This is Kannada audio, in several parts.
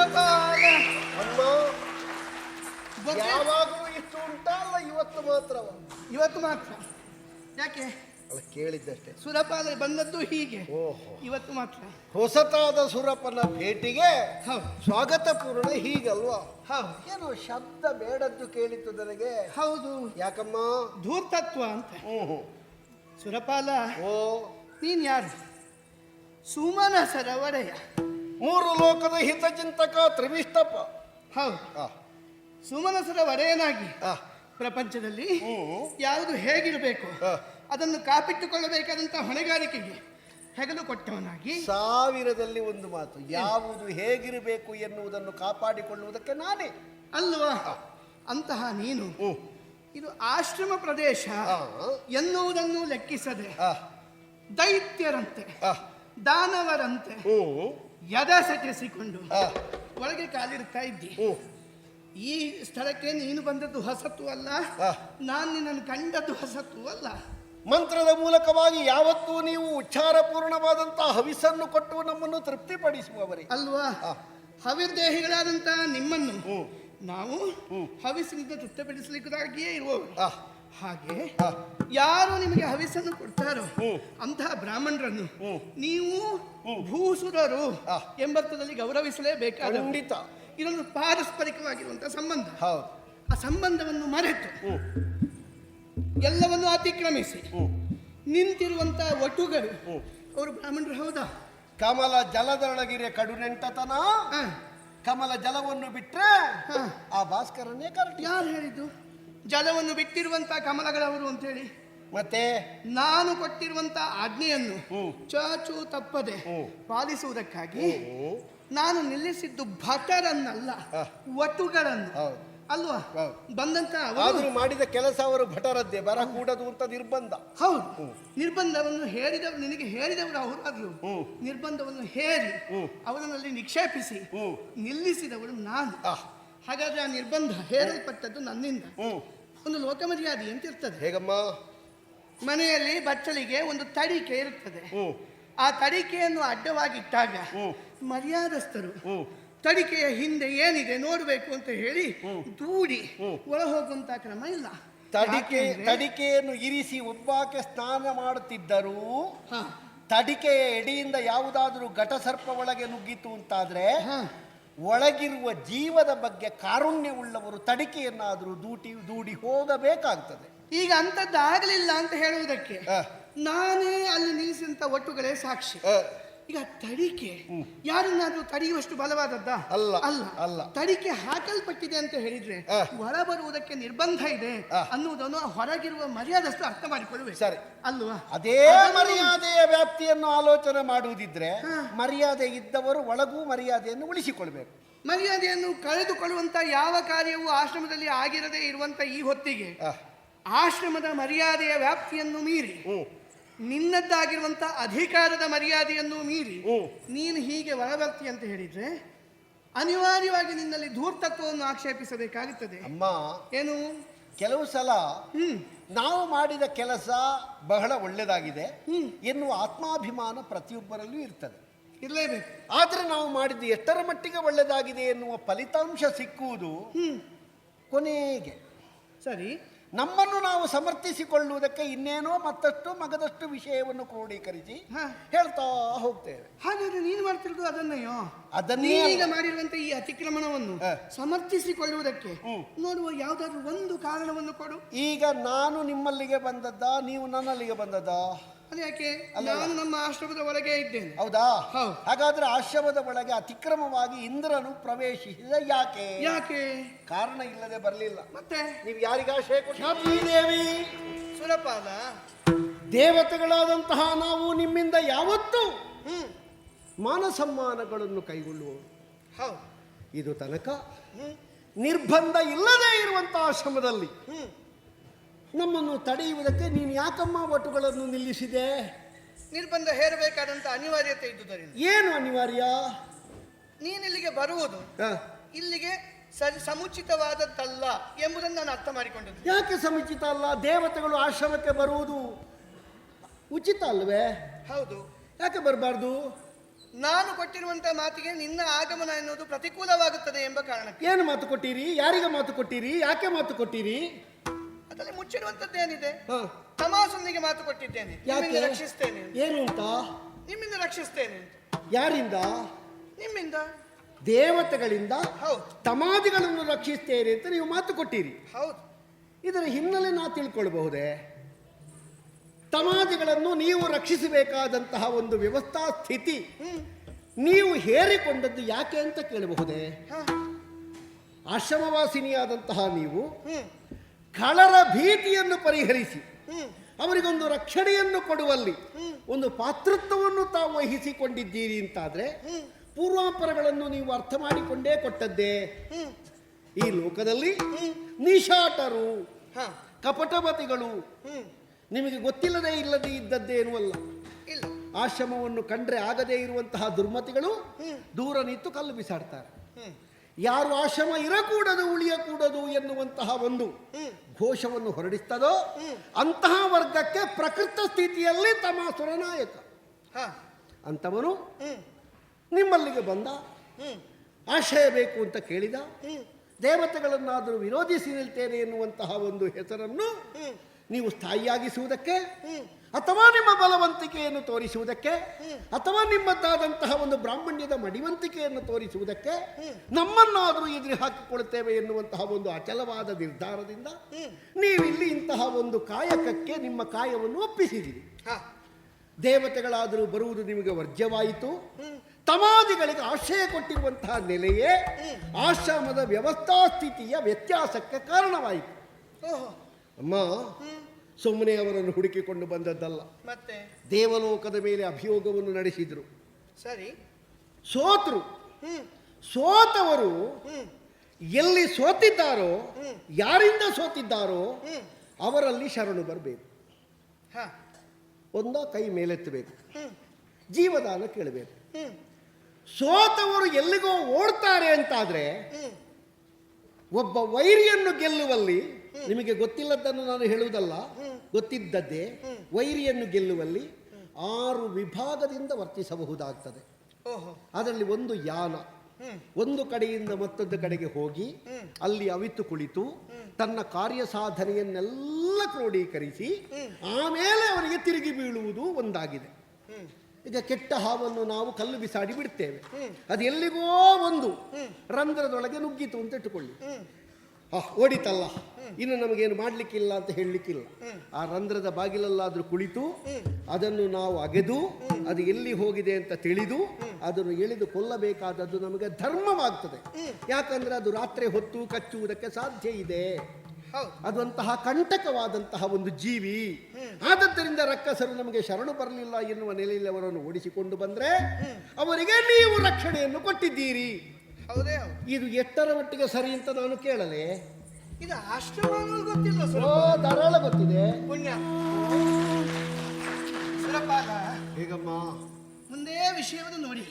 ಸುರಪಾಲ ಅಮ್ಮ ಯಾವಾಗೂ ಇಷ್ಟು ಉಂಟಲ್ಲ ಇವತ್ತು ಮಾತ್ರವ ಇವತ್ತು ಮಾತ್ರ. ಯಾಕೆ? ಅಲ್ಲ ಕೇಳಿದ್ದಷ್ಟೇ. ಸುರಪಾಲ ಬಂದದ್ದು ಹೀಗೆ. ಓಹೋ. ಇವತ್ತು ಮಾತ್ರ. ಹೊಸತಾದ ಸುರಪ್ಪನ ಭೇಟಿಗೆ ಹೌದು. ಸ್ವಾಗತ ಪೂರ್ಣ ಹೀಗಲ್ವಾ? ಹೌದು. ಏನೋ ಶಬ್ದ ಬೇಡದ್ದು ಕೇಳಿತ್ತು ನನಗೆ. ಹೌದು. ಯಾಕಮ್ಮ? ಧೂರ್ತತ್ವ ಅಂತ. ಓಹೋ. ಸುರಪಾಲ ಓ. ನೀನ್ ಯಾರು? ಸುಮನಸರ ಒಡೆಯ ಮೂರು ಲೋಕದ ಹಿತಚಿಂತಕ ತ್ರಿವಿಷ್ಟಪ್ಪ ಹೌದು. ಸುಮನಸರ ಒಡೆಯನಾಗಿ ಪ್ರಪಂಚದಲ್ಲಿ ಯಾವುದು ಹೇಗಿರಬೇಕು? ಅದನ್ನು ಕಾಪಿಟ್ಟುಕೊಳ್ಳಬೇಕಾದಂತ ಹೊಣೆಗಾರಿಕೆಗೆ ಹೆಗಲು ಕೊಟ್ಟವನಾಗಿ ಸಾವಿರದಲ್ಲಿ ಒಂದು ಮಾತು ಯಾವುದು ಹೇಗಿರಬೇಕು ಎನ್ನುವುದನ್ನು ಕಾಪಾಡಿಕೊಳ್ಳುವುದಕ್ಕೆ ನಾನೇ. ಅಲ್ವಾ? ಅಂತಹ ನೀನು ಇದು ಆಶ್ರಮ ಪ್ರದೇಶ ಎನ್ನುವುದನ್ನು ಲೆಕ್ಕಿಸದೆ ದೈತ್ಯರಂತೆ ದಾನವರಂತೆ ಆ, ಒಳಗೆ ಕಾಲಿರ್ತಾ ಇದ್ದಿ. ಈ ಸ್ಥಳಕ್ಕೆ ನೀನು ಬಂದದ್ದು ಹೊಸತು ಅಲ್ಲ. ನಾನು ನಿನ್ನನ್ನು ಕಂಡದ್ದು ಹೊಸತು ಅಲ್ಲ. ಮಂತ್ರದ ಮೂಲಕವಾಗಿ ಯಾವತ್ತೂ ನೀವು ಉಚ್ಚಾರಪೂರ್ಣವಾದಂತಹ ಹವಿಸನ್ನು ಕೊಟ್ಟು ನಮ್ಮನ್ನು ತೃಪ್ತಿಪಡಿಸುವವರೇ. ಅಲ್ವಾ. ಹವಿರ್ದೇಹಿಗಳಾದಂತಹ ನಿಮ್ಮನ್ನು ನಾವು. ಹವಿಸಿನಿಂದ ತೃಪ್ತಿಪಡಿಸಲಿಕ್ಕಾಗಿಯೇ ಇರುವವರು. ಹಾಗೆ ಯಾರು ನಿಮಗೆ ಹವಿಸನ್ನು ಕೊಡ್ತಾರೋ. ಅಂತಹ ಬ್ರಾಹ್ಮಣರನ್ನು ನೀವು. ಭೂಸುರರು. ಎಂಬರ್ಥದಲ್ಲಿ ಗೌರವಿಸಲೇಬೇಕಾದ ಖಂಡಿತ. ಇದೊಂದು ಪಾರಸ್ಪರಿಕವಾಗಿರುವಂತಹ ಸಂಬಂಧ. ಆ ಸಂಬಂಧವನ್ನು ಮರೆತು ಎಲ್ಲವನ್ನು ಅತಿಕ್ರಮಿಸಿ ನಿಂತಿರುವಂತಹ ಒಟುಗಳು ಅವರು ಬ್ರಾಹ್ಮಣರು ಹೌದಾ? ಕಮಲ ಜಲದೊಳಗಿರೆ ಕಡು ನೆಂಟತನ ಕಮಲ ಜಲವನ್ನು ಬಿಟ್ರೆ. ಆ ಭಾಸ್ಕರನ್ನೇ ಕರೆಕ್ಟ್ ಯಾರು ಹೇಳಿದ್ದು? ಜಲವನ್ನು ಬಿಟ್ಟಿರುವಂತಹ ಕಮಲಗಳವರು ಅಂತ ಹೇಳಿ ಮತ್ತೆ ನಾನು ಕೊಟ್ಟಿರುವಂತ ಆಜ್ಞೆಯನ್ನು. ಚಾಚು ತಪ್ಪದೆ. ಪಾಲಿಸುವುದಕ್ಕಾಗಿ. ನಾನು ನಿಲ್ಲಿಸಿದ್ದು ಭಟರನ್ನಲ್ಲ. ವಟುಗಳನ್ನು ಅಲ್ವಾ. ಬಂದಂತ ಅವರು ಮಾಡಿದ ಕೆಲಸ ಅವರು ಭಟರದ್ದೇ ಬರ ಕೂಡದು ಅಂತ ನಿರ್ಬಂಧ ಹೌದು ನಿರ್ಬಂಧವನ್ನು ಹೇರಿದವರು ನಿನಗೆ ಹೇಳಿದವರು ಅವರಾದ್ರು ಹ್ಮ್. ನಿರ್ಬಂಧವನ್ನು ಹೇರಿ ಅವನಲ್ಲಿ ಅವರಲ್ಲಿ ನಿಕ್ಷೇಪಿಸಿ. ನಿಲ್ಲಿಸಿದವರು ನಾನು ಹಾಗಾದ್ರೆ ಆ ನಿರ್ಬಂಧ ಹೇರಲ್ಪಟ್ಟದ್ದು ನನ್ನಿಂದ ಒಂದು ಲೋಕಮರ್ಯಾದೆ ಅಂತ ಇರ್ತದೆ. ಹೇಗಮ್ಮ? ಮನೆಯಲ್ಲಿ ಬಚ್ಚಲಿಗೆ ಒಂದು ತಡಿಕೆ ಇರುತ್ತದೆ. ಹ್ಮ್ ಆ ತಡಿಕೆಯನ್ನು ಅಡ್ಡವಾಗಿಟ್ಟಾಗ ಹ್ಮ್. ಮರ್ಯಾದಸ್ಥರು ಹ್ಮ್ ತಡಿಕೆಯ ಹಿಂದೆ ಏನಿದೆ ನೋಡಬೇಕು ಅಂತ ಹೇಳಿ ದೂಡಿ ಹ್ಮ್. ಒಳ ಹೋಗುವಂತ ಕ್ರಮ ಇಲ್ಲ. ತಡಿಕೆ ಯಾಕೆಂದ್ರೆ- ತಡಿಕೆಯನ್ನು ಇರಿಸಿ ಒಬ್ಬಾಕೆ ಸ್ನಾನ ಮಾಡುತ್ತಿದ್ದರೂ ಹಾ, ತಡಿಕೆಯ ಎಡೆಯಿಂದ ಯಾವುದಾದರೂ ಘಟಸರ್ಪ ಒಳಗೆ ನುಗ್ಗಿತು ಅಂತಾದ್ರೆ ಹಾ. ಒಳಗಿರುವ ಜೀವದ ಬಗ್ಗೆ ಕಾರುಣ್ಯವುಳ್ಳವರು ತಡಿಕೆಯನ್ನಾದರೂ ದೂಟಿ ದೂಡಿ ಹೋಗಬೇಕಾಗ್ತದೆ. ಈಗ ಅಂಥದ್ದು ಆಗಲಿಲ್ಲ ಅಂತ ಹೇಳುವುದಕ್ಕೆ ನಾನೇ ಅಲ್ಲಿ ನಿಲ್ಲಿಸಿದಂತ ಒಟ್ಟುಗಳೇ ಸಾಕ್ಷಿ. ಈಗ ತಡಿಕೆ. ಯಾರನ್ನಾದ್ರೂ ತಡೆಯುವಷ್ಟು ಬಲವಾದದ್ದ? ಅಲ್ಲ, ಅಲ್ಲ. ಅಲ್ಲ. ತಡಿಕೆ ಹಾಕಲ್ಪಟ್ಟಿದೆ ಅಂತ ಹೇಳಿದ್ರೆ. ಹೊರ ಬರುವುದಕ್ಕೆ ನಿರ್ಬಂಧ ಇದೆ. ಅನ್ನುವುದನ್ನು ಹೊರಗಿರುವ ಮರ್ಯಾದಷ್ಟು ಅರ್ಥ ಮಾಡಿಕೊಳ್ಳುವೆ ಸರಿ. ಅಲ್ವಾ? ಅದೇ ಮರ್ಯಾದೆಯ ವ್ಯಾಪ್ತಿಯನ್ನು ಆಲೋಚನೆ ಮಾಡುವುದಿದ್ರೆ ಮರ್ಯಾದೆ ಇದ್ದವರು ಒಳಗೂ ಮರ್ಯಾದೆಯನ್ನು ಉಳಿಸಿಕೊಳ್ಬೇಕು. ಮರ್ಯಾದೆಯನ್ನು ಕಳೆದುಕೊಳ್ಳುವಂತ ಯಾವ ಕಾರ್ಯವೂ ಆಶ್ರಮದಲ್ಲಿ ಆಗಿರದೇ ಇರುವಂತ ಈ ಹೊತ್ತಿಗೆ ಆಶ್ರಮದ ಮರ್ಯಾದೆಯ ವ್ಯಾಪ್ತಿಯನ್ನು ಮೀರಿ ಹ್ಮ್ ನಿನ್ನದ್ದಾಗಿರುವಂತ ಅಧಿಕಾರದ ಮರ್ಯಾದೆಯನ್ನು ಮೀರಿ. ನೀನು ಹೀಗೆ ಒಳಬರ್ತಿ ಅಂತ ಹೇಳಿದ್ರೆ ಅನಿವಾರ್ಯವಾಗಿ ನಿನ್ನಲ್ಲಿ ಧೂರ್ತತ್ವವನ್ನು ಆಕ್ಷೇಪಿಸಬೇಕಾಗುತ್ತದೆ. ಅಮ್ಮ ಏನು? ಕೆಲವು ಸಲ ನಾವು ಮಾಡಿದ ಕೆಲಸ ಬಹಳ ಒಳ್ಳೆಯದಾಗಿದೆ. ಎನ್ನುವ ಆತ್ಮಾಭಿಮಾನ ಪ್ರತಿಯೊಬ್ಬರಲ್ಲೂ ಇರ್ತದೆ. ಇರಲೇಬೇಕು. ಆದರೆ ನಾವು ಮಾಡಿದ್ದು ಎಷ್ಟರ ಮಟ್ಟಿಗೆ ಒಳ್ಳೆಯದಾಗಿದೆ ಎನ್ನುವ ಫಲಿತಾಂಶ ಸಿಕ್ಕುವುದು ಕೊನೆಗೆ. ಸರಿ. ನಮ್ಮನ್ನು ನಾವು ಸಮರ್ಥಿಸಿಕೊಳ್ಳುವುದಕ್ಕೆ ಇನ್ನೇನೋ ಮತ್ತಷ್ಟು ಮಗದಷ್ಟು ವಿಷಯವನ್ನು ಕ್ರೋಢೀಕರಿಸಿ. ಹೇಳ್ತಾ ಹೋಗ್ತೇವೆ ಹಾಗಾದ್ರೆ ನೀನು ಮಾಡ್ತಿರೋದು ಅದನ್ನೆಯೋ ಅದನ್ನೇ ಈಗ. ಮಾಡಿರುವಂತ ಈ ಅತಿಕ್ರಮಣವನ್ನು ಸಮರ್ಥಿಸಿಕೊಳ್ಳುವುದಕ್ಕೆ. ನೋಡುವ ಯಾವ್ದಾದ್ರು ಒಂದು ಕಾರಣವನ್ನು ಕೊಡು ಈಗ ನಾನು ನಿಮ್ಮಲ್ಲಿಗೆ ಬಂದದ್ದ ನೀವು ನನ್ನಲ್ಲಿಗೆ ಬಂದದ್ದ ಅದು ಯಾಕೆ? ಅಲ್ಲ, ನಾನು ನಮ್ಮ ಆಶ್ರಮದ ಒಳಗೆ ಇದ್ದೇನೆ. ಹೌದಾ? ಹೌದು. ಹಾಗಾದ್ರೆ ಆಶ್ರಮದ ಒಳಗೆ ಅತಿಕ್ರಮವಾಗಿ ಇಂದ್ರನು ಪ್ರವೇಶಿಸಿದ ಯಾಕೆ? ಯಾಕೆ? ಕಾರಣ ಇಲ್ಲದೆ ಬರಲಿಲ್ಲ. ಮತ್ತೆ? ನೀವು ಯಾರಿಗಾಶ್ರೀದೇವಿ ಕೊಟ್ಟಿ ದೇವಿ ಸುರಪಾಲ ದೇವತೆಗಳಾದಂತಹ ನಾವು ನಿಮ್ಮಿಂದ ಯಾವತ್ತೂ ಮಾನ ಸಮ್ಮಾನಗಳನ್ನು ಕೈಗೊಳ್ಳುವವರು ಹೌದು. ಇದು ತನಕ ನಿರ್ಬಂಧ ಇಲ್ಲದೆ ಇರುವಂತಹ ಆಶ್ರಮದಲ್ಲಿ ಹ್ಮ್. ನಮ್ಮನ್ನು ತಡೆಯುವುದಕ್ಕೆ ನೀನು ಯಾಕಮ್ಮ ಒಟ್ಟುಗಳನ್ನು ನಿಲ್ಲಿಸಿದೆ? ನಿರ್ಬಂಧ ಹೇರಬೇಕಾದಂತ ಅನಿವಾರ್ಯತೆ ಇದ್ದುದರಿಂದ. ಏನು ಅನಿವಾರ್ಯ? ನೀನು ಇಲ್ಲಿಗೆ ಬರುವುದು. ಇಲ್ಲಿಗೆ ಸರಿ ಸಮುಚಿತವಾದದ್ದಲ್ಲ ಎಂಬುದನ್ನು ನಾನು ಅರ್ಥ ಮಾಡಿಕೊಂಡಿದ್ದೆ ಯಾಕೆ ಸಮುಚಿತ ಅಲ್ಲ? ದೇವತೆಗಳು ಆಶ್ರಮಕ್ಕೆ ಬರುವುದು ಉಚಿತ ಅಲ್ವೇ? ಹೌದು. ಯಾಕೆ ಬರಬಾರ್ದು? ನಾನು ಕೊಟ್ಟಿರುವಂತ ಮಾತಿಗೆ ನಿನ್ನ ಆಗಮನ ಎನ್ನುವುದು ಪ್ರತಿಕೂಲವಾಗುತ್ತದೆ ಎಂಬ ಕಾರಣಕ್ಕೆ. ಏನು ಮಾತು ಕೊಟ್ಟಿರಿ? ಯಾರಿಗೆ ಮಾತು ಕೊಟ್ಟಿರಿ? ಯಾಕೆ ಮಾತು ಕೊಟ್ಟಿರಿ? ಅದರಲ್ಲಿ ಮುಚ್ಚಿರುವಂತದ್ದೇನಿದೆ ಏನಿದೆ? ತಮಾಸೊಂದಿಗೆ ಮಾತು ಕೊಟ್ಟಿದ್ದೇನೆ. ನಿಮ್ಮಿಂದ ರಕ್ಷಿಸ್ತೇನೆ ಏನು ಅಂತ? ನಿಮ್ಮಿಂದ ರಕ್ಷಿಸ್ತೇನೆ. ಯಾರಿಂದ? ನಿಮ್ಮಿಂದ. ದೇವತೆಗಳಿಂದ ಹೌದು. ತಮಾದಿಗಳನ್ನು ರಕ್ಷಿಸ್ತೇನೆ ಅಂತ ನೀವು ಮಾತು ಕೊಟ್ಟಿರಿ. ಹೌದು. ಇದರ ಹಿನ್ನೆಲೆ ನಾ ತಿಳ್ಕೊಳ್ಬಹುದೇ? ತಮಾದಿಗಳನ್ನು ನೀವು ರಕ್ಷಿಸಬೇಕಾದಂತಹ ಒಂದು ವ್ಯವಸ್ಥಾ ಸ್ಥಿತಿ ನೀವು ಹೇರಿಕೊಂಡದ್ದು ಯಾಕೆ ಅಂತ ಕೇಳಬಹುದೇ? ಆಶ್ರಮವಾಸಿನಿಯಾದಂತಹ ನೀವು ಕಳರ ಭೀತಿಯನ್ನು ಪರಿಹರಿಸಿ ಅವರಿಗೊಂದು ರಕ್ಷಣೆಯನ್ನು ಕೊಡುವಲ್ಲಿ ಒಂದು ಪಾತೃತ್ವವನ್ನು ತಾವು ವಹಿಸಿಕೊಂಡಿದ್ದೀರಿ ಅಂತಾದ್ರೆ ಪೂರ್ವಾಪರಗಳನ್ನು ನೀವು ಅರ್ಥ ಮಾಡಿಕೊಂಡೇ ಕೊಟ್ಟದ್ದೇ? ಈ ಲೋಕದಲ್ಲಿ ನಿಶಾಟರು ಕಪಟಪತಿಗಳು ನಿಮಗೆ ಗೊತ್ತಿಲ್ಲದೆ ಇಲ್ಲದೆ ಇದ್ದದ್ದೇನೂ ಅಲ್ಲ? ಇಲ್ಲ. ಆಶ್ರಮವನ್ನು ಕಂಡ್ರೆ ಆಗದೇ ಇರುವಂತಹ ದುರ್ಮತಿಗಳು. ದೂರ ನಿಂತು ಕಲ್ಲು ಬಿಸಾಡ್ತಾರೆ. ಯಾರು ಆಶ್ರಮ ಇರಕೂಡದು ಉಳಿಯಕೂಡದು ಎನ್ನುವಂತಹ ಒಂದು ಘೋಷವನ್ನು ಹೊರಡಿಸ್ತದೋ ಅಂತಹ ವರ್ಗಕ್ಕೆ ಪ್ರಕೃತ ಸ್ಥಿತಿಯಲ್ಲಿ ತಮಾಸುರ ನಾಯಕ ಹ. ಅಂತವನು ನಿಮ್ಮಲ್ಲಿಗೆ ಬಂದ. ಆಶ್ರಯ ಬೇಕು ಅಂತ ಕೇಳಿದ. ದೇವತೆಗಳನ್ನಾದರೂ ವಿರೋಧಿಸಿ ನಿಲ್ತೇನೆ ಎನ್ನುವಂತಹ ಒಂದು ಹೆಸರನ್ನು ನೀವು ಸ್ಥಾಯಿಯಾಗಿಸುವುದಕ್ಕೆ ಅಥವಾ ನಿಮ್ಮ ಬಲವಂತಿಕೆಯನ್ನು ತೋರಿಸುವುದಕ್ಕೆ ಅಥವಾ ನಿಮ್ಮದಾದಂತಹ ಒಂದು ಬ್ರಾಹ್ಮಣ್ಯದ ಮಡಿವಂತಿಕೆಯನ್ನು ತೋರಿಸುವುದಕ್ಕೆ ನಮ್ಮನ್ನಾದರೂ ಎದುರು ಹಾಕಿಕೊಳ್ಳುತ್ತೇವೆ ಎನ್ನುವಂತಹ ಒಂದು ಅಚಲವಾದ ನಿರ್ಧಾರದಿಂದ ನೀವಿಲ್ಲಿ ಇಂತಹ ಒಂದು ಕಾಯಕಕ್ಕೆ ನಿಮ್ಮ ಕಾಯವನ್ನು ಒಪ್ಪಿಸಿದಿರಿ ದೇವತೆಗಳಾದರೂ ಬರುವುದು ನಿಮಗೆ ವರ್ಜ್ಯವಾಯಿತು. ಸಮಾಧಿಗಳಿಗೆ ತಮಾದಿಗಳಿಗೆ ಆಶ್ರಯ ಕೊಟ್ಟಿರುವಂತಹ ನೆಲೆಯೇ ಆಶ್ರಮದ ವ್ಯವಸ್ಥಾ ಸ್ಥಿತಿಯ ವ್ಯತ್ಯಾಸಕ್ಕೆ ಕಾರಣವಾಯಿತು. ಅಮ್ಮ ಸುಮ್ಮನೆ ಅವರನ್ನು ಹುಡುಕಿಕೊಂಡು ಬಂದದ್ದಲ್ಲ. ಮತ್ತೆ? ದೇವಲೋಕದ ಮೇಲೆ ಅಭಿಯೋಗವನ್ನು ನಡೆಸಿದರು. ಸರಿ. ಸೋತರು. ಸೋತವರು ಎಲ್ಲಿ ಸೋತಿದ್ದಾರೋ ಯಾರಿಂದ ಸೋತಿದ್ದಾರೋ ಅವರಲ್ಲಿ ಶರಣು ಬರಬೇಕು. ಹ. ಒಂದ ಕೈ ಮೇಲೆತ್ತಬೇಕು. ಜೀವದಾನ ಕೇಳಬೇಕು. ಸೋತವರು ಎಲ್ಲಿಗೋ ಓಡ್ತಾರೆ ಅಂತಾದ್ರೆ ಒಬ್ಬ ವೈರಿಯನ್ನು ಗೆಲ್ಲುವಲ್ಲಿ ನಿಮಗೆ ಗೊತ್ತಿಲ್ಲದ್ದನ್ನು ನಾನು ಹೇಳುವುದಲ್ಲ. ಗೊತ್ತಿದ್ದದ್ದೇ ವೈರಿಯನ್ನು ಗೆಲ್ಲುವಲ್ಲಿ ಆರು ವಿಭಾಗದಿಂದ ವರ್ತಿಸಬಹುದಾಗ್ತದೆ. ಅದರಲ್ಲಿ ಒಂದು ಯಾನ. ಒಂದು ಕಡೆಯಿಂದ ಮತ್ತೊಂದು ಕಡೆಗೆ ಹೋಗಿ ಅಲ್ಲಿ ಅವಿತು ಕುಳಿತು ತನ್ನ ಕಾರ್ಯ ಸಾಧನೆಯನ್ನೆಲ್ಲ ಕ್ರೋಢೀಕರಿಸಿ ಆಮೇಲೆ ಅವರಿಗೆ ತಿರುಗಿ ಬೀಳುವುದು ಒಂದಾಗಿದೆ. ಈಗ ಕೆಟ್ಟ ಹಾವನ್ನು ನಾವು ಕಲ್ಲು ಬಿಸಾಡಿ ಬಿಡ್ತೇವೆ. ಅದು ಎಲ್ಲಿಗೋ ಒಂದು. ರಂಧ್ರದೊಳಗೆ ನುಗ್ಗಿತು ಅಂತ ಇಟ್ಟುಕೊಳ್ಳಿ. ಆ ಓಡಿತಲ್ಲ. ಇನ್ನು ನಮಗೇನು ಮಾಡ್ಲಿಕ್ಕಿಲ್ಲ ಅಂತ ಹೇಳಲಿಕ್ಕಿಲ್ಲ. ಆ ರಂಧ್ರದ ಬಾಗಿಲಲ್ಲಾದ್ರೂ ಕುಳಿತು ಅದನ್ನು ನಾವು ಅಗೆದು ಅದು ಎಲ್ಲಿ ಹೋಗಿದೆ ಅಂತ ತಿಳಿದು ಅದನ್ನು ಎಳೆದು ಕೊಲ್ಲಬೇಕಾದದ್ದು ನಮಗೆ ಧರ್ಮವಾಗ್ತದೆ. ಯಾಕಂದ್ರೆ ಅದು ರಾತ್ರಿ ಹೊತ್ತು ಕಚ್ಚುವುದಕ್ಕೆ ಸಾಧ್ಯ ಇದೆ. ಅದಂತಹ ಕಂಟಕವಾದಂತಹ ಒಂದು ಜೀವಿ. ಆದದ್ದರಿಂದ ರಕ್ಕಸರು ನಮಗೆ ಶರಣು ಬರಲಿಲ್ಲ ಎನ್ನುವ ನೆಲೆಯಲ್ಲಿ ಅವರನ್ನು ಓಡಿಸಿಕೊಂಡು ಬಂದ್ರೆ ಅವರಿಗೆ ನೀವು ರಕ್ಷಣೆಯನ್ನು ಕೊಟ್ಟಿದ್ದೀರಿ. ಹೌದೇ? ಹೌದು ಇದು ಎಷ್ಟರ ಮಟ್ಟಿಗೆ ಸರಿ ಅಂತ ನಾನು ಕೇಳಲೆ? ಇದು ಆಶ್ರಮ ಗೊತ್ತಿಲ್ಲ ಓ ಧಾರಾಳ ಗೊತ್ತಿದೆ. ಪುಣ್ಯ. ಸುರಪಾಲ ಹೇಗಮ್ಮ? ಮುಂದೇ ವಿಷಯವನ್ನು ನೋಡಿ.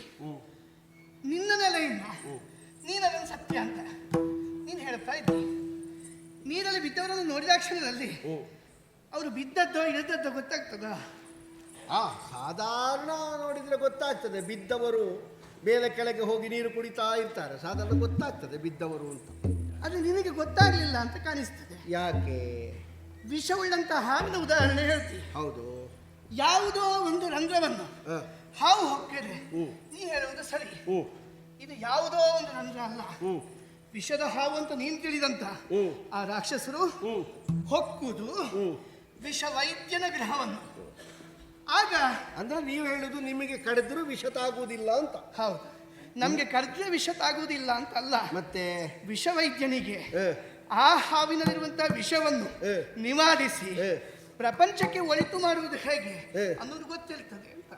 ನಿನ್ನ ನೆಲೆಯಿಂದ ನೀನು ಅದನ್ನು ಸತ್ಯ ಅಂತ. ನೀನು ಹೇಳ್ತಾ ಇದ್ದಿ. ನೀರಲ್ಲಿ ಬಿದ್ದವರನ್ನು ನೋಡಿದ ಕ್ಷಣದಲ್ಲಿ ಅವರು ಬಿದ್ದದ್ದೋ ಇಳಿದದ್ದೋ ಗೊತ್ತಾಗ್ತದ? ಆ ಸಾಧಾರಣ ನೋಡಿದ್ರೆ ಗೊತ್ತಾಗ್ತದೆ. ಬಿದ್ದವರು ಮೇಲೆ ಕೆಳಗೆ ಹೋಗಿ ನೀರು ಕುಡಿತಾ ಇರ್ತಾರೆ. ಸಾಧಾರಣ ಗೊತ್ತಾಗ್ತದೆ ಬಿದ್ದವರು ಅಂತ. ಅದು ನಿನಗೆ ಗೊತ್ತಾಗಲಿಲ್ಲ ಅಂತ ಕಾಣಿಸ್ತದೆ. ಯಾಕೆ? ವಿಷವುಳ್ಳಂತ ಹಾವಿನ ಉದಾಹರಣೆ ಹೇಳ್ತಿ ಹೌದು. ಯಾವುದೋ ಒಂದು ರಂಧ್ರವನ್ನು. ಹಾವು ಹೊಕ್ಕಿದ್ರೆ. ನೀ ಹೇಳುವುದು ಸರಿ. ಇದು ಯಾವುದೋ ಒಂದು ರಂಧ್ರ ಅಲ್ಲ. ವಿಷದ ಹಾವು ಅಂತ ನೀನು ತಿಳಿದಂತ. ಆ ರಾಕ್ಷಸರು ಹೊಕ್ಕುದು ವಿಷ ವೈದ್ಯನ ಗ್ರಹವನ್ನು ಆಗ ಅಂದ್ರೆ ನೀವು ಹೇಳುದು ನಿಮಗೆ ಕಡಿದ್ರು ವಿಷ ತಾಗುವುದಿಲ್ಲ ಅಂತ. ಹೌದು. ನಮ್ಗೆ ಕಡಿದ್ರೆ ವಿಷ ತಾಗುವುದಿಲ್ಲ ಅಂತ ಅಲ್ಲ ಮತ್ತೆ? ವಿಷವೈದ್ಯನಿಗೆ ಆ ಹಾವಿನಲ್ಲಿರುವಂತಹ ವಿಷವನ್ನು. ನಿವಾರಿಸಿ ಪ್ರಪಂಚಕ್ಕೆ ಒಳಿತು ಮಾಡುವುದು ಹೇಗೆ. ಅನ್ನೋದು ಗೊತ್ತಿರ್ತದೆ ಅಂತ.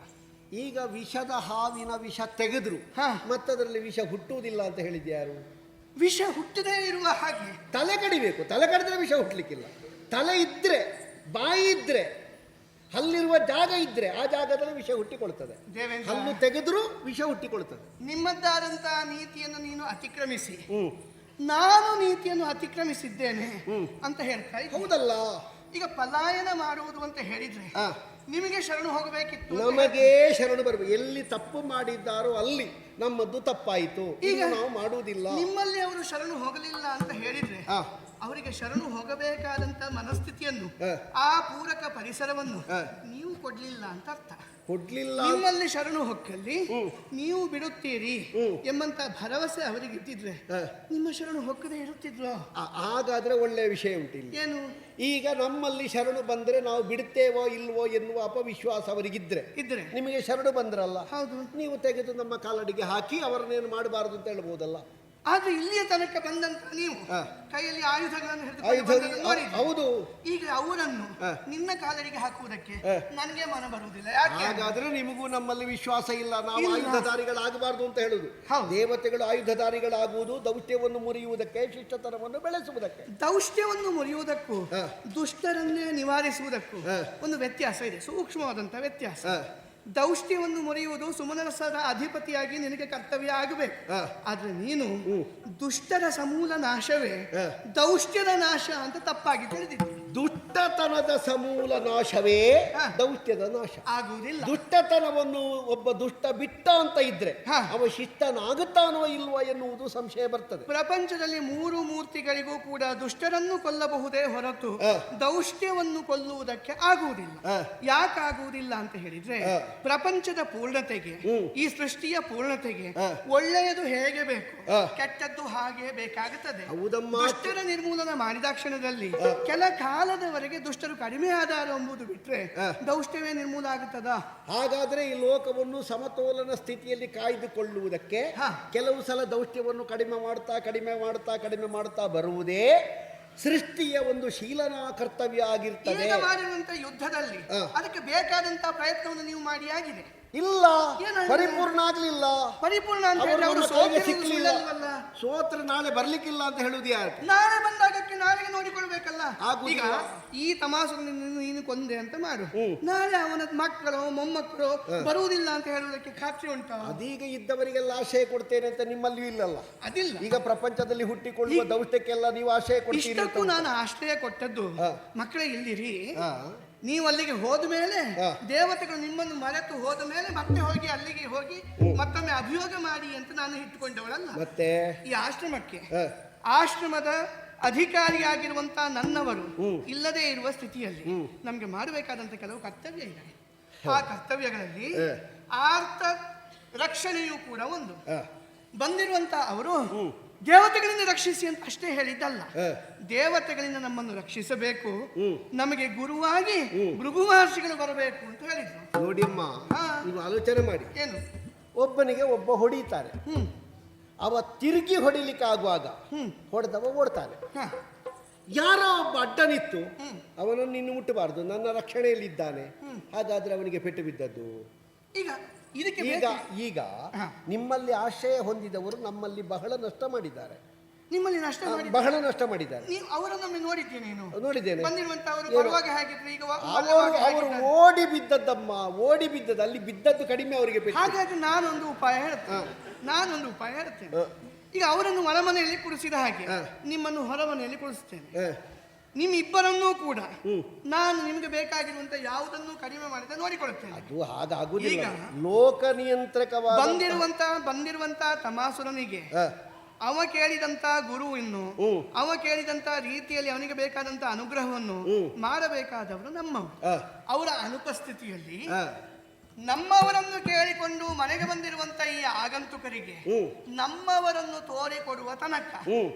ಈಗ ವಿಷದ ಹಾವಿನ ವಿಷ ತೆಗೆದ್ರು ಹಾ. ಮತ್ತದರಲ್ಲಿ ವಿಷ ಹುಟ್ಟುವುದಿಲ್ಲ ಅಂತ ಹೇಳಿದ್ಯಾರು ವಿಷ ಹುಟ್ಟದೇ ಇರುವ ಹಾಗೆ. ತಲೆ ಕಡಿಬೇಕು. ತಲೆ ಕಡಿದ್ರೆ ವಿಷ ಹುಟ್ಟಲಿಕ್ಕಿಲ್ಲ ತಲೆ ಇದ್ರೆ ಬಾಯಿ ಇದ್ರೆ ಹಲ್ಲಿರುವ ಜಾಗ ಇದ್ರೆ ಆ ಜಾಗದಲ್ಲಿ ವಿಷ ಹುಟ್ಟಿಕೊಳ್ತದೆ. ದೇವೇಂದ್ರ ಹಲ್ಲು ತೆಗೆದ್ರೂ ವಿಷ ಹುಟ್ಟಿಕೊಳ್ತದೆ. ನಿಮ್ಮದ್ದಾದಂತಹ ನೀತಿಯನ್ನು ನೀನು ಅತಿಕ್ರಮಿಸಿ. ಹ್ಮ್. ನಾನು ನೀತಿಯನ್ನು ಅತಿಕ್ರಮಿಸಿದ್ದೇನೆ ಅಂತ ಹೇಳ್ತಾ. ಹೌದಲ್ಲ? ಈಗ ಪಲಾಯನ ಮಾಡುವುದು ಅಂತ ಹೇಳಿದ್ರೆ ಆ, ನಿಮಗೆ ಶರಣು ಹೋಗಬೇಕಿತ್ತು ಅಂತ ನಮಗೆ ಶರಣು ಬರಬೇಕು ಎಲ್ಲಿ ತಪ್ಪು ಮಾಡಿದ್ದಾರೋ ಅಲ್ಲಿ ನಮ್ಮದ್ದು ತಪ್ಪಾಯಿತು. ಈಗ ಈಗ ನಾವು ಮಾಡುವುದಿಲ್ಲ. ನಿಮ್ಮಲ್ಲಿ ಅವರು ಶರಣು ಹೋಗಲಿಲ್ಲ ಅಂತ ಹೇಳಿದ್ರೆ ಆ, ಅವರಿಗೆ ಶರಣು ಹೋಗಬೇಕಾದಂತ ಮನಸ್ಥಿತಿಯನ್ನು. ಆ ಪೂರಕ ಪರಿಸರವನ್ನು. ನೀವು ಕೊಡ್ಲಿಲ್ಲ ಅಂತ ಅರ್ಥ. ಕೊಡ್ಲಿಲ್ಲ ನಿಮ್ಮಲ್ಲಿ ಶರಣು ಹೊಕ್ಕಲ್ಲಿ ನೀವು ಬಿಡುತ್ತೀರಿ ಎಂಬಂತ ಭರವಸೆ ಅವರಿಗೆ ಇದ್ದಿದ್ರೆ ನಿಮ್ಮ ಶರಣು ಹೊಕ್ಕದೆ ಇರುತ್ತಿದ್ರು ಹಾಗಾದ್ರೆ ಒಳ್ಳೆಯ ವಿಷಯ ಉಂಟು ಏನು? ಈಗ ನಮ್ಮಲ್ಲಿ ಶರಣು ಬಂದ್ರೆ ನಾವು ಬಿಡುತ್ತೇವೋ ಇಲ್ವೋ ಎನ್ನುವ ಅಪವಿಶ್ವಾಸ ಅವರಿಗಿದ್ರೆ ಇದ್ರೆ? ನಿಮಗೆ ಶರಣು ಬಂದ್ರಲ್ಲ. ಹೌದು. ನೀವು ತೆಗೆದು ನಮ್ಮ ಕಾಲಡಿಗೆ ಹಾಕಿ ಅವರನ್ನೇನು ಮಾಡಬಾರದು ಅಂತ ಹೇಳ್ಬೋದಲ್ಲ. ಆದ್ರೆ ಇಲ್ಲಿಯ ತನಕ ಬಂದಂತ ನೀವು. ಕೈಯಲ್ಲಿ ಆಯುಧಗಳನ್ನು ಹಿಡಿದು ಹೌದು ಈಗ ಅವರನ್ನು. ನಿನ್ನ ಕಾಲರಿಗೆ ಹಾಕುವುದಕ್ಕೆ ನನಗೆ ಮನ ಬರುವುದಿಲ್ಲ ಯಾಕೆ ಹಾಗಾದ್ರೆ ನಿಮಗೂ ನಮ್ಮಲ್ಲಿ ವಿಶ್ವಾಸ ಇಲ್ಲ ನಾವು. ಆಯುಧಧಾರಿಗಳಾಗಬಾರದು ಅಂತ ಹೇಳುದು ಹೌದು. ದೇವತೆಗಳು ಆಯುಧಧಾರಿಗಳಾಗುವುದು ದೌಷ್ಟ್ಯವನ್ನು ಮುರಿಯುವುದಕ್ಕೆ ಶಿಷ್ಟತನವನ್ನು ಬೆಳೆಸುವುದಕ್ಕೆ ದೌಷ್ಟ್ಯವನ್ನು ಮುರಿಯುವುದಕ್ಕೂ. ದುಷ್ಟರನ್ನೇ ನಿವಾರಿಸುವುದಕ್ಕೂ. ಒಂದು ವ್ಯತ್ಯಾಸ ಇದೆ ಸೂಕ್ಷ್ಮವಾದಂತ ವ್ಯತ್ಯಾಸ. ದೌಷ್ಟ್ಯವನ್ನು ಮುರಿಯುವುದು ಸುಮನರಸರ ಅಧಿಪತಿಯಾಗಿ ನಿನಗೆ ಕರ್ತವ್ಯ ಆಗಬೇಕು. ಆದ್ರೆ ನೀನು. ದುಷ್ಟರ ಸಮೂಲ ನಾಶವೇ. ದೌಷ್ಟ್ಯದ ನಾಶ ಅಂತ ತಪ್ಪಾಗಿ ತಿಳಿದಿದ್ದೆ ದುಷ್ಟತನದ ಸಮೂಲ ನಾಶವೇ. ದೌತ್ಯದ ನಾಶ ಆಗುವುದಿಲ್ಲ ದುಷ್ಟತನವನ್ನು ಒಬ್ಬ ದುಷ್ಟ ಬಿಟ್ಟ ಅಂತ ಇದ್ರೆ. ಅವ ಶಿಷ್ಟನಾಗುತ್ತಾನೋ ಇಲ್ವೋ ಎನ್ನುವುದು ಸಂಶಯ ಬರ್ತದೆ ಪ್ರಪಂಚದಲ್ಲಿ ಮೂರು ಮೂರ್ತಿಗಳಿಗೂ ಕೂಡ ದುಷ್ಟರನ್ನು ಕೊಲ್ಲಬಹುದೇ ಹೊರತು ದೌಷ್ಟ್ಯವನ್ನು ಕೊಲ್ಲುವುದಕ್ಕೆ ಆಗುವುದಿಲ್ಲ. ಯಾಕಾಗುವುದಿಲ್ಲ ಅಂತ ಹೇಳಿದ್ರೆ ಪ್ರಪಂಚದ ಪೂರ್ಣತೆಗೆ ಈ ಸೃಷ್ಟಿಯ ಪೂರ್ಣತೆಗೆ ಒಳ್ಳೆಯದು ಹೇಗೆ ಬೇಕು. ಕೆಟ್ಟದ್ದು ಹಾಗೆ ಬೇಕಾಗುತ್ತದೆ ಹೌದಮ್ಮ. ದುಷ್ಟರ ನಿರ್ಮೂಲನ ಮಾಡಿದ ಕ್ಷಣದಲ್ಲಿ ಕೆಲ ಕಾಲದವರೆಗೆ ದುಷ್ಟರು ಕಡಿಮೆ ಆಧಾರ ಎಂಬುದು ಬಿಟ್ರೆ. ದೌಷ್ಟ್ಯವೇ ನಿರ್ಮೂಲ ಆಗುತ್ತದ? ಹಾಗಾದ್ರೆ ಈ ಲೋಕವನ್ನು ಸಮತೋಲನ ಸ್ಥಿತಿಯಲ್ಲಿ ಕಾಯ್ದುಕೊಳ್ಳುವುದಕ್ಕೆ. ಕೆಲವು ಸಲ ದೌಷ್ಟ್ಯವನ್ನು ಕಡಿಮೆ ಮಾಡ್ತಾ ಕಡಿಮೆ ಮಾಡ್ತಾ ಕಡಿಮೆ ಮಾಡ್ತಾ ಬರುವುದೇ ಸೃಷ್ಟಿಯ ಒಂದು ಶೀಲನಾ ಕರ್ತವ್ಯ ಆಗಿರ್ತದೆ. ಮಾಡಿರುವಂತ ಯುದ್ಧದಲ್ಲಿ ಅದಕ್ಕೆ ಬೇಕಾದಂತ ಪ್ರಯತ್ನವನ್ನು ನೀವು ಮಾಡಿ ಆಗಿದೆ. ಇಲ್ಲ? ಪರಿಪೂರ್ಣ ಆಗ್ಲಿಲ್ಲ. ಪರಿಪೂರ್ಣ ಸಿಕ್ಲಿಲ್ಲ? ಸೋತ್ರೆ ನಾಳೆ ಬರ್ಲಿಕ್ಕಿಲ್ಲ ಅಂತ ಹೇಳುದು ಯಾರು ನಾಳೆ ಬಂದಾಗಕ್ಕೆ ನಾಳೆಗೆ ನೋಡಿಕೊಳ್ಬೇಕಲ್ಲ ಈಗ ಈ ತಮಾಸು ನೀನು ಕೊಂದೆ ಅಂತ ಮಾಡು. ನಾಳೆ ಅವನ ಮಕ್ಕಳು ಮೊಮ್ಮಕ್ಕಳು ಬರುವುದಿಲ್ಲ ಅಂತ ಹೇಳುವುದಕ್ಕೆ ಖಾತ್ರಿ ಉಂಟು? ಅದೀಗ ಇದ್ದವರಿಗೆಲ್ಲ ಆಶಯ ಕೊಡ್ತೇನೆ ಅಂತ ನಿಮ್ಮಲ್ಲಿ ಇಲ್ಲಲ್ಲ. ಅದಿಲ್ಲ. ಈಗ ಪ್ರಪಂಚದಲ್ಲಿ ಹುಟ್ಟಿಕೊಳ್ಳುವ ದೌತ್ಯಕ್ಕೆಲ್ಲ ನೀವು ಆಶಯ ಕೊಡ್ತೀರಿ ನಾನು ಆಶ್ರಯ ಕೊಟ್ಟದ್ದು. ಮಕ್ಕಳೇ ಇಲ್ಲಿರಿ. ನೀವು ಅಲ್ಲಿಗೆ ಹೋದ ಮೇಲೆ ದೇವತೆಗಳು ನಿಮ್ಮನ್ನು ಮರೆತು ಹೋದ ಮೇಲೆ ಮತ್ತೆ ಹೋಗಿ ಅಲ್ಲಿಗೆ ಹೋಗಿ ಮತ್ತೊಮ್ಮೆ ಅಭಿಯೋಗ ಮಾಡಿ ಅಂತ ನಾನು ಇಟ್ಟುಕೊಂಡವಳಲ್ಲ. ಮತ್ತೆ? ಈ ಆಶ್ರಮಕ್ಕೆ. ಆಶ್ರಮದ ಅಧಿಕಾರಿಯಾಗಿರುವಂತ ನನ್ನವರು ಇಲ್ಲದೇ ಇರುವ ಸ್ಥಿತಿಯಲ್ಲಿ. ನಮಗೆ ಮಾಡಬೇಕಾದಂತ ಕೆಲವು ಕರ್ತವ್ಯ ಇದೆ. ಆ ಕರ್ತವ್ಯಗಳಲ್ಲಿ ಆರ್ಥ ರಕ್ಷಣೆಯೂ ಕೂಡ ಒಂದು. ಬಂದಿರುವಂತ ಅವರು. ದೇವತೆಗಳಿಂದ ರಕ್ಷಿಸಿ ಅಂತ ಅಷ್ಟೇ ಹೇಳಿದ್ದಲ್ಲ. ದೇವತೆಗಳಿಂದ ನಮ್ಮನ್ನು ರಕ್ಷಿಸಬೇಕು. ನಮಗೆ ಗುರುವಾಗಿ. ಭೃಗು ಮಹರ್ಷಿಗಳು ಬರಬೇಕು ಅಂತ ಹೇಳಿದ್ರು. ನೋಡಿ ಅಮ್ಮ ನೀವು ಆಲೋಚನೆ ಮಾಡಿ. ಏನು? ಒಬ್ಬನಿಗೆ ಒಬ್ಬ ಹೊಡಿತಾರೆ. ಹ್ಮ್. ಅವ ತಿರುಗಿ ಹೊಡಿಲಿಕ್ಕೆ ಆಗುವಾಗ ಹ್ಮ್ ಹೊಡೆದವ ಓಡ್ತಾನೆ. ಯಾರೋ ಒಬ್ಬ ಅಡ್ಡನಿತ್ತು ಅವನನ್ನು ಇನ್ನು ಮುಟ್ಟಬಾರದು ನನ್ನ ರಕ್ಷಣೆಯಲ್ಲಿದ್ದಾನೆ. ಇದ್ದಾನೆ ಹಾಗಾದ್ರೆ ಅವನಿಗೆ ಪೆಟ್ಟು ಬಿದ್ದದ್ದು. ಈಗ ಇದಕ್ಕೆ ಈಗ ಈಗ ನಿಮ್ಮಲ್ಲಿ ಆಶ್ರಯ ಹೊಂದಿದವರು ನಮ್ಮಲ್ಲಿ ಬಹಳ ನಷ್ಟ ಮಾಡಿದ್ದಾರೆ. ನಿಮ್ಮಲ್ಲಿ ನಷ್ಟ ಮಾಡಿ ಬಹಳ ನಷ್ಟ ಮಾಡಿದ್ದಾರೆ. ನೀವು ಅವರನ್ನೊಮ್ಮೆ ನೋಡಿದ್ದೆ ನೀನು. ನೋಡಿದ್ದೇನೆ. ಬಂದಿರುವಂತ ಅವರು ಏನು? ಬರುವಾಗ ಹೇಗಿದ್ರು ಈಗ ಅವರು? ಓಡಿ ಬಿದ್ದದ್ದಮ್ಮ ಓಡಿ ಬಿದ್ದದ್ದು ಅಲ್ಲಿ ಬಿದ್ದದ್ದು ಕಡಿಮೆ ಅವರಿಗೆ ಹಾಗಾದ್ರೆ ಹಾಗಾಗಿ ನಾನೊಂದು ಉಪಾಯ ಹೇಳ್ತೇನೆ. ನಾನೊಂದು ಉಪಾಯ ಹೇಳ್ತೇನೆ. ಈಗ ಅವರನ್ನು ಒಳಮನೆಯಲ್ಲಿ ಕುಡಿಸಿದ ಹಾಗೆ. ನಿಮ್ಮನ್ನು ಹೊರಮನೆಯಲ್ಲಿ ಕುಡಿಸ್ತೇನೆ. ನಿಮ್ಮ ನಿಮ್ಮಿಬ್ಬರನ್ನೂ ಕೂಡ ನಾನು ನಿಮಗೆ ಬೇಕಾಗಿರುವಂತ ಯಾವುದನ್ನು ಕಡಿಮೆ ಮಾಡಿದ ನೋಡಿಕೊಳ್ಳುತ್ತೇನೆ. ಅದು ಹಾಗಾಗುವುದಿಲ್ಲ ಲೋಕ ನಿಯಂತ್ರಕವಾದ ಬಂದಿರುವಂತ ಬಂದಿರುವಂತ ತಮಾಸುರನಿಗೆ ಅವ ಕೇಳಿದಂತ ಗುರು ಇನ್ನು ಅವ ಕೇಳಿದಂತ ರೀತಿಯಲ್ಲಿ ಅವನಿಗೆ ಬೇಕಾದಂತ ಅನುಗ್ರಹವನ್ನು. ಮಾಡಬೇಕಾದವರು ನಮ್ಮವರು. ಅವರ ಅನುಪಸ್ಥಿತಿಯಲ್ಲಿ ನಮ್ಮವರನ್ನು ಕೇಳಿಕೊಂಡು ಮನೆಗೆ ಬಂದಿರುವಂತ ಈ ಆಗಂತುಕರಿಗೆ ನಮ್ಮವರನ್ನು ತೋರಿಕೊಡುವ ತನಕ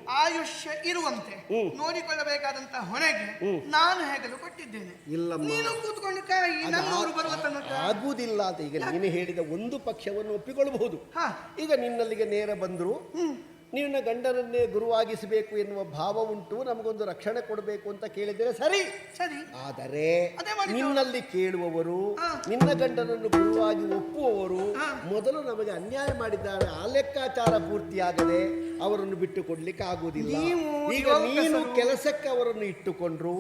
ಆಯುಷ್ಯ ಇರುವಂತೆ. ನೋಡಿಕೊಳ್ಳಬೇಕಾದಂತ ಹೊಣೆಗೆ ನಾನು ಹೆಗಲು ಕೊಟ್ಟಿದ್ದೇನೆ. ಇಲ್ಲ ನೀನು ಕೂತ್ಕೊಂಡು ನಮ್ಮವರು ಬರುವ ತನಕ. ಆಗುವುದಿಲ್ಲ ಅಂತ ಈಗ ನೀನು ಹೇಳಿದ ಒಂದು ಪಕ್ಷವನ್ನು ಒಪ್ಪಿಕೊಳ್ಳಬಹುದು. ಈಗ ನಿನ್ನಲ್ಲಿಗೆ ನೇರ ಬಂದ್ರು ನಿನ್ನ ಗಂಡನನ್ನೇ ಗುರುವಾಗಿಸಬೇಕು ಎನ್ನುವ ಭಾವ ಉಂಟು ನಮಗೊಂದು ರಕ್ಷಣೆ ಕೊಡಬೇಕು ಅಂತ ಕೇಳಿದರೆ ಸರಿ. ಸರಿ. ಆದರೆ. ನಿನ್ನಲ್ಲಿ ಕೇಳುವವರು ನಿನ್ನ ಗಂಡನನ್ನು ಗುರುವಾಗಿ ಒಪ್ಪುವವರು ಮೊದಲು ನಮಗೆ ಅನ್ಯಾಯ ಮಾಡಿದ್ದಾರೆ ಆ ಲೆಕ್ಕಾಚಾರ ಪೂರ್ತಿಯಾಗದೆ ಅವರನ್ನು ಬಿಟ್ಟು ಕೊಡ್ಲಿಕ್ಕೆ ಆಗುವುದಿಲ್ಲ ಈಗ ನೀನು ಕೆಲಸಕ್ಕೆ ಅವರನ್ನು ಇಟ್ಟುಕೊಂಡ್ರು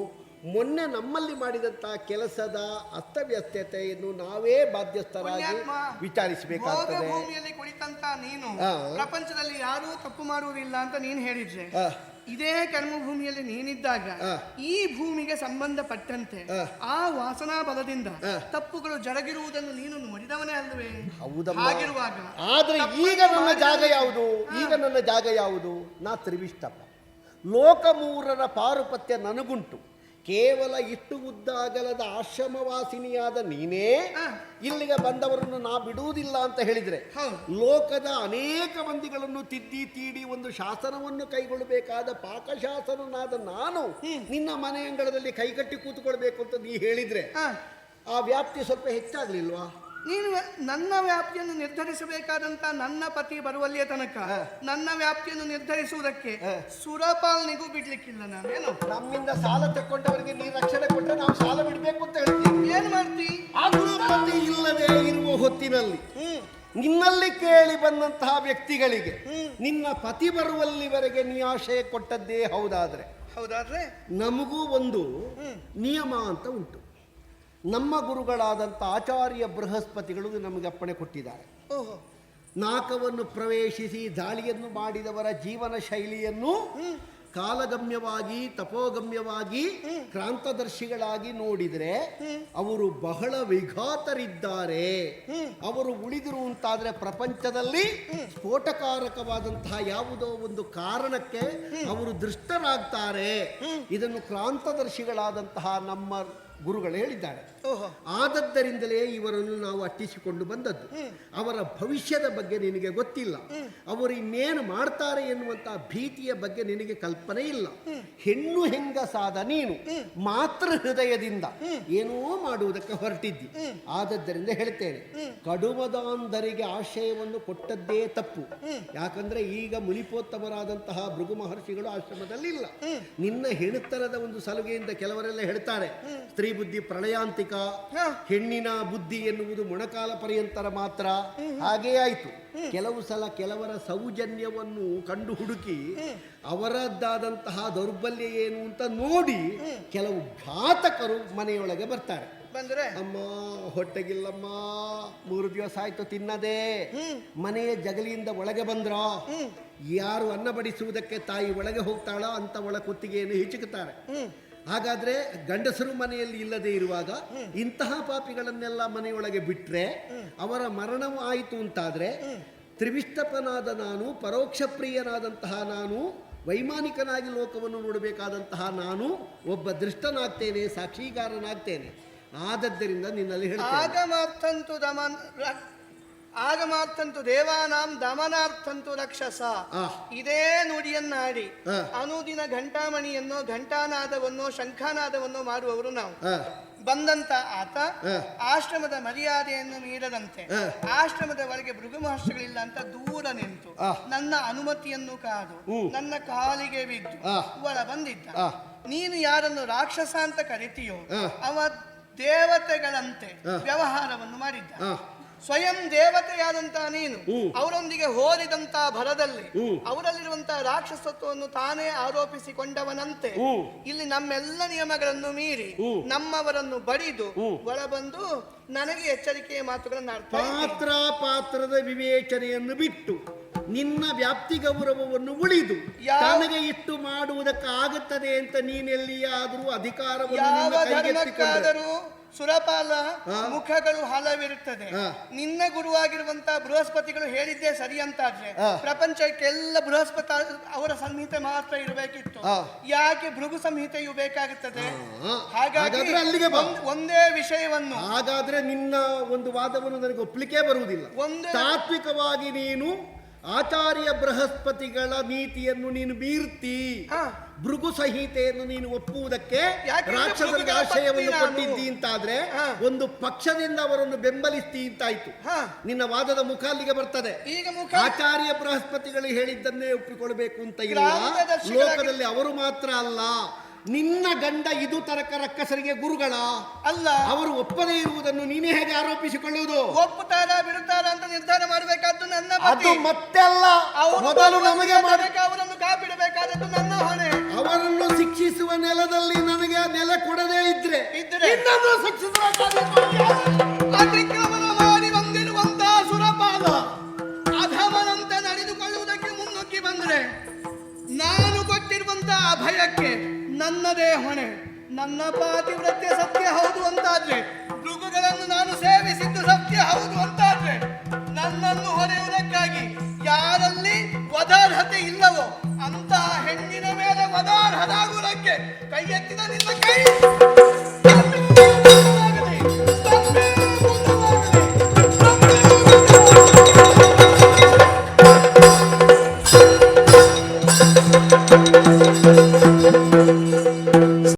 ಮೊನ್ನೆ ನಮ್ಮಲ್ಲಿ ಮಾಡಿದಂತಹ ಕೆಲಸದ ಅಸ್ತವ್ಯಸ್ತತೆಯನ್ನು ನಾವೇ ಬಾಧ್ಯಸ್ಥರಾಗಿ ವಿಚಾರಿಸಬೇಕಾಗುತ್ತದೆ ವಿಚಾರಿಸಬೇಕಾಗ್ತದೆ. ಭೂಮಿಯಲ್ಲಿ ಕುಳಿತಂತ ನೀನು ಪ್ರಪಂಚದಲ್ಲಿ ಯಾರೂ ತಪ್ಪು ಮಾಡುವುದಿಲ್ಲ ಅಂತ ನೀನು ಹೇಳಿದ್ರೆ ಇದೇ ಕರ್ಮಭೂಮಿಯಲ್ಲಿ ನೀನಿದ್ದಾಗ ಈ ಭೂಮಿಗೆ ಸಂಬಂಧಪಟ್ಟಂತೆ ಆ. ವಾಸನಾ ಬಲದಿಂದ ತಪ್ಪುಗಳು ಜರಗಿರುವುದನ್ನು ನೀನು ನೋಡಿದವನೇ ಅಲ್ವೇ? ಹಾಗಿರುವಾಗ ಆದ್ರೆ ಈಗ ನನ್ನ ಜಾಗ ಯಾವುದು? ಈಗ ನನ್ನ ಜಾಗ ಯಾವುದು? ನಾ ತ್ರಿವಿಷ್ಟಪ್ಪ. ಲೋಕಮೂರರ ಪಾರುಪತ್ಯ ನನಗುಂಟು. ಕೇವಲ ಇಷ್ಟು ಉದ್ದ ಅಗಲದ ಆಶ್ರಮವಾಸಿನಿಯಾದ ನೀನೇ. ಇಲ್ಲಿಗೆ ಬಂದವರನ್ನು ನಾ ಬಿಡುವುದಿಲ್ಲ ಅಂತ ಹೇಳಿದ್ರೆ. ಲೋಕದ ಅನೇಕ ಮಂದಿಗಳನ್ನು ತಿದ್ದಿ ತೀಡಿ ಒಂದು ಶಾಸನವನ್ನು ಕೈಗೊಳ್ಳಬೇಕಾದ ಪಾಕಶಾಸನನಾದ ನಾನು ನಿನ್ನ ಮನೆಯಂಗಳದಲ್ಲಿ ಕೈಗಟ್ಟಿ ಕೂತ್ಕೊಳ್ಬೇಕು ಅಂತ ನೀ ಹೇಳಿದ್ರೆ ಆ. ಆ ವ್ಯಾಪ್ತಿ ಸ್ವಲ್ಪ ಹೆಚ್ಚಾಗ್ಲಿಲ್ವಾ ನೀನು ನನ್ನ ವ್ಯಾಪ್ತಿಯನ್ನು ನಿರ್ಧರಿಸಬೇಕಾದಂತ ನನ್ನ ಪತಿ ಬರುವಲ್ಲಿಯ ತನಕ ನನ್ನ ವ್ಯಾಪ್ತಿಯನ್ನು ನಿರ್ಧರಿಸುವುದಕ್ಕೆ. ಸುರಪಾಲ್ನಿಗೂ ಬಿಡ್ಲಿಕ್ಕಿಲ್ಲ ನಾನೇನು ನಮ್ಮಿಂದ ಸಾಲ ತಕ್ಕೊಂಡವರಿಗೆ ನೀ ರಕ್ಷಣೆ ಕೊಟ್ಟರೆ ನಾವು ಸಾಲ ಬಿಡಬೇಕು ಅಂತ ಹೇಳ್ತೀವಿ ಏನ್ ಮಾಡ್ತಿ? ಅನುಮತಿ ಇಲ್ಲದೆ ಇರುವ ಹೊತ್ತಿನಲ್ಲಿ ನಿನ್ನಲ್ಲಿ ಕೇಳಿ ಬಂದಂತಹ ವ್ಯಕ್ತಿಗಳಿಗೆ ನಿನ್ನ ಪತಿ ಬರುವಲ್ಲಿವರೆಗೆ ನೀ ಆಶಯ ಕೊಟ್ಟದ್ದೇ ಹೌದಾದ್ರೆ. ಹೌದಾದ್ರೆ? ನಮಗೂ ಒಂದು ನಿಯಮ ಅಂತ ಉಂಟು. ನಮ್ಮ ಗುರುಗಳಾದಂಥ ಆಚಾರ್ಯ ಬೃಹಸ್ಪತಿಗಳು ನಮಗೆ ಅಪ್ಪಣೆ ಕೊಟ್ಟಿದ್ದಾರೆ. ಓಹೋ. ನಾಕವನ್ನು ಪ್ರವೇಶಿಸಿ ದಾಳಿಯನ್ನು ಮಾಡಿದವರ ಜೀವನ ಶೈಲಿಯನ್ನು ಕಾಲಗಮ್ಯವಾಗಿ ತಪೋಗಮ್ಯವಾಗಿ ಕ್ರಾಂತದರ್ಶಿಗಳಾಗಿ ನೋಡಿದರೆ ಅವರು ಬಹಳ ವಿಘಾತರಿದ್ದಾರೆ. ಅವರು ಉಳಿದಿರು ಅಂತಾದ್ರೆ ಪ್ರಪಂಚದಲ್ಲಿ ಸ್ಫೋಟಕಾರಕವಾದಂತಹ ಯಾವುದೋ ಒಂದು ಕಾರಣಕ್ಕೆ ಅವರು ದೃಷ್ಟರಾಗ್ತಾರೆ ಇದನ್ನು ಕ್ರಾಂತದರ್ಶಿಗಳಾದಂತಹ ನಮ್ಮ ಗುರುಗಳು ಹೇಳಿದ್ದಾರೆ. ಆದದ್ದರಿಂದಲೇ ಇವರನ್ನು ನಾವು ಅಟ್ಟಿಸಿಕೊಂಡು ಬಂದದ್ದು. ಅವರ ಭವಿಷ್ಯದ ಬಗ್ಗೆ ನಿನಗೆ ಗೊತ್ತಿಲ್ಲ. ಅವರು ಇನ್ನೇನು ಮಾಡ್ತಾರೆ ಎನ್ನುವಂತಹ ಭೀತಿಯ ಬಗ್ಗೆ ನಿನಗೆ ಕಲ್ಪನೆ ಇಲ್ಲ. ಹೆಣ್ಣು ಹೆಂಗಸಾದ ನೀನು ಮಾತೃ ಹೃದಯದಿಂದ ಏನೋ ಮಾಡುವುದಕ್ಕೆ ಹೊರಟಿದ್ದಿ. ಆದದ್ದರಿಂದ ಹೇಳ್ತೇನೆ. ಕಡುಮದಾಂಧರಿಗೆ ಆಶಯವನ್ನು ಕೊಟ್ಟದ್ದೇ ತಪ್ಪು. ಯಾಕಂದ್ರೆ ಈಗ ಮುನಿಪೋತ್ತಮರಾದಂತಹ ಭೃಗು ಮಹರ್ಷಿಗಳು ಆಶ್ರಮದಲ್ಲಿ ಇಲ್ಲ ನಿನ್ನ ಹೆಣುತನದ ಒಂದು ಸಲುಗೆಯಿಂದ ಕೆಲವರೆಲ್ಲ ಹೇಳ್ತಾರೆ. ಸ್ತ್ರೀ ಬುದ್ಧಿ ಪ್ರಳಯಾಂತಿಕ ಹೆಣ್ಣಿನ ಬುದ್ಧಿ ಎನ್ನುವುದು ಮೊಣಕಾಲ ಪರ್ಯಂತರ ಮಾತ್ರ. ಹಾಗೇ ಆಯಿತು. ಕೆಲವು ಸಲ ಕೆಲವರ ಸೌಜನ್ಯವನ್ನು ಕಂಡು ಹುಡುಕಿ ಅವರದ್ದಾದಂತಹ ದೌರ್ಬಲ್ಯ ಏನು ಅಂತ ನೋಡಿ ಕೆಲವು ಘಾತಕರು ಮನೆಯೊಳಗೆ ಬರ್ತಾರೆ. ಬಂದ್ರೆ? ಅಮ್ಮ ಹೊಟ್ಟೆಗಿಲ್ಲಮ್ಮ ಮೂರು ದಿವಸ ಆಯ್ತು ತಿನ್ನದೆ. ಮನೆಯ ಜಗಲಿಯಿಂದ ಒಳಗೆ ಬಂದ್ರ ಯಾರು ಅನ್ನ ಬಡಿಸುವುದಕ್ಕೆ ತಾಯಿ ಒಳಗೆ ಹೋಗ್ತಾಳ ಅಂತ ಒಳ ಕುತ್ತಿಗೆಯನ್ನು ಹಿಚುಕುತ್ತಾರೆ. ಹಾಗಾದ್ರೆ ಗಂಡಸರು ಮನೆಯಲ್ಲಿ ಇಲ್ಲದೆ ಇರುವಾಗ ಇಂತಹ ಪಾಪಿಗಳನ್ನೆಲ್ಲ ಮನೆಯೊಳಗೆ ಬಿಟ್ರೆ ಅವರ ಮರಣವು ಆಯಿತು ಅಂತಾದ್ರೆ ತ್ರಿವಿಷ್ಟಪನಾದ ನಾನು, ಪರೋಕ್ಷ ಪ್ರಿಯನಾದಂತಹ ನಾನು, ವೈಮಾನಿಕನಾಗಿ ಲೋಕವನ್ನು ನೋಡಬೇಕಾದಂತಹ ನಾನು ಒಬ್ಬ ದೃಷ್ಟನಾಗ್ತೇನೆ ಸಾಕ್ಷೀಕಾರನಾಗ್ತೇನೆ ಆದದ್ದರಿಂದ ನಿನ್ನಲ್ಲಿ ಆಗಮಾರ್ಥಂತು ದೇವಾನಾಂ ದಮನಾರ್ಥಂತು ರಕ್ಷಸ. ಇದೇ ನುಡಿಯನ್ನಾಡಿ. ಅನುದಿನ ಘಂಟಾಮಣಿಯನ್ನೋ ಘಂಟಾನಾದವನ್ನೋ ಶಂಖಾನಾದವನ್ನೋ ಮಾಡುವವರು ನಾವು ಬಂದಂತ ಆತ. ಆಶ್ರಮದ ಮರ್ಯಾದೆಯನ್ನು ಮೀರದಂತೆ. ಆಶ್ರಮದ ಒಳಗೆ ಭೃಗು ಮಹರ್ಷಿಗಳಿಲ್ಲ ಅಂತ ದೂರ ನಿಂತು. ನನ್ನ ಅನುಮತಿಯನ್ನು ಕಾದು. ನನ್ನ ಕಾಲಿಗೆ ಬಿದ್ದು. ಒಳ ಬಂದಿದ್ದ. ನೀನು ಯಾರನ್ನು ರಾಕ್ಷಸ ಅಂತ ಕರಿತೀಯೋ. ಅವ ದೇವತೆಗಳಂತೆ ವ್ಯವಹಾರವನ್ನು ಮಾಡಿದ್ದ ಸ್ವಯಂ ದೇವತೆಯಾದಂತಹ ನೀನು. ಅವರೊಂದಿಗೆ ಹೋರಿದಂತ ಭರದಲ್ಲಿ. ಅವರಲ್ಲಿರುವಂತಹ ರಾಕ್ಷಸತ್ವವನ್ನು ತಾನೇ ಆರೋಪಿಸಿಕೊಂಡವನಂತೆ. ಇಲ್ಲಿ ನಮ್ಮೆಲ್ಲ ನಿಯಮಗಳನ್ನು ಮೀರಿ ನಮ್ಮವರನ್ನು ಬಡಿದು. ಒಳಬಂದು ನನಗೆ ಎಚ್ಚರಿಕೆಯ ಮಾತುಗಳನ್ನು ಪಾತ್ರ ಪಾತ್ರದ ವಿವೇಚನೆಯನ್ನು ಬಿಟ್ಟು ನಿನ್ನ ವ್ಯಾಪ್ತಿ ಗೌರವವನ್ನು ಉಳಿದು ನನಗೆ ಇಟ್ಟು ಇಷ್ಟು ಮಾಡುವುದಕ್ಕೆ ಆಗುತ್ತದೆ ಅಂತ ನೀನೆಲ್ಲಿಯಾದರೂ ಅಧಿಕಾರವನ್ನು ಸುರಪಾಲ ಮುಖಗಳು ಹಲವಿರುತ್ತದೆ ನಿನ್ನ ಗುರುವಾಗಿರುವಂತಹ ಬೃಹಸ್ಪತಿಗಳು ಹೇಳಿದ್ದೇ ಸರಿ ಅಂತಾದ್ರೆ. ಪ್ರಪಂಚಕ್ಕೆಲ್ಲ ಬೃಹಸ್ಪತಿ ಅವರ ಸಂಹಿತೆ ಮಾತ್ರ ಇರಬೇಕಿತ್ತು. ಯಾಕೆ ಭೃಗು ಸಂಹಿತೆಯು ಬೇಕಾಗುತ್ತದೆ? ಹಾಗಾಗಿ. ಒಂದೇ ವಿಷಯವನ್ನು. ಹಾಗಾದ್ರೆ ನಿನ್ನ ಒಂದು ವಾದವನ್ನು ನನಗೆ ಒಪ್ಪಲಿಕ್ಕೆ ಬರುವುದಿಲ್ಲ. ಒಂದು ತಾತ್ವಿಕವಾಗಿ ನೀನು ಆಚಾರ್ಯ ಬೃಹಸ್ಪತಿಗಳ ನೀತಿಯನ್ನು ನೀನು ಬೀರ್ತಿ. ಭೃಗು ಸಂಹಿತೆಯನ್ನು ನೀನು ಒಪ್ಪುವುದಕ್ಕೆ ರಾಕ್ಷಸರಿಗೆ ಆಶ್ರಯವನ್ನು ಕೊಟ್ಟಿದ್ದಿ ಅಂತಾದ್ರೆ. ಒಂದು ಪಕ್ಷದಿಂದ ಅವರನ್ನು ಬೆಂಬಲಿಸ್ತಿ ಅಂತಾಯ್ತು. ನಿನ್ನ ವಾದದ ಮುಖ ಅಲ್ಲಿಗೆ ಬರ್ತದೆ. ಆಚಾರ್ಯ ಬೃಹಸ್ಪತಿಗಳು ಹೇಳಿದ್ದನ್ನೇ ಒಪ್ಪಿಕೊಳ್ಬೇಕು ಅಂತ ಇಲ್ಲ. ಲೋಕದಲ್ಲಿ ಅವರು ಮಾತ್ರ ಅಲ್ಲ. ನಿನ್ನ ಗಂಡ ಇದು ತರಕ ರಕ್ಕಸರಿಗೆ ಗುರುಗಳ? ಅಲ್ಲ. ಅವರು ಒಪ್ಪದೇ ಇರುವುದನ್ನು ನೀನೇ ಹೇಗೆ ಆರೋಪಿಸಿಕೊಳ್ಳುವುದು? ಒಪ್ಪುತ್ತಾರ ಬಿಡುತ್ತಾರ ಅಂತ ನಿರ್ಧಾರ ಮಾಡಬೇಕಾದ್ದು ನನ್ನ ಅದು ಮತ್ತೆಲ್ಲ. ಮೊದಲು ನಮಗೆ ಅವರನ್ನು ಕಾಪಿಡಬೇಕಾದದ್ದು ನನ್ನ ಹೊಣೆ. ಅವರನ್ನು ಶಿಕ್ಷಿಸುವ ಶಿಕ್ಷಿಸುವ ನೆಲದಲ್ಲಿ ನನಗೆ ಆ ನೆಲೆ ಕೊಡದೇ ಇದ್ರೆ ಇದ್ರೆ? ಇನ್ನೊಂದು ನನ್ನ ಪಾತಿವ್ರತ್ಯ ಸತ್ಯ ಹೌದು ಅಂತಾದ್ರೆ, ಮೃಗಗಳನ್ನು ನಾನು ಸೇವಿಸಿದ್ದು ಸತ್ಯ ಹೌದು ಅಂತಾದ್ರೆ, ನನ್ನನ್ನು ಹೊರೆಯುವುದಕ್ಕಾಗಿ ಯಾರಲ್ಲಿ ವದಾರ್ಹತೆ ಇಲ್ಲವೋ ಅಂತಹ ಹೆಣ್ಣಿನ ಮೇಲೆ ವದಾರ್ಹದಾಗುವುದಕ್ಕೆ ಕೈ ಎತ್ತಿದ ನಿನ್ನ ಕೈ.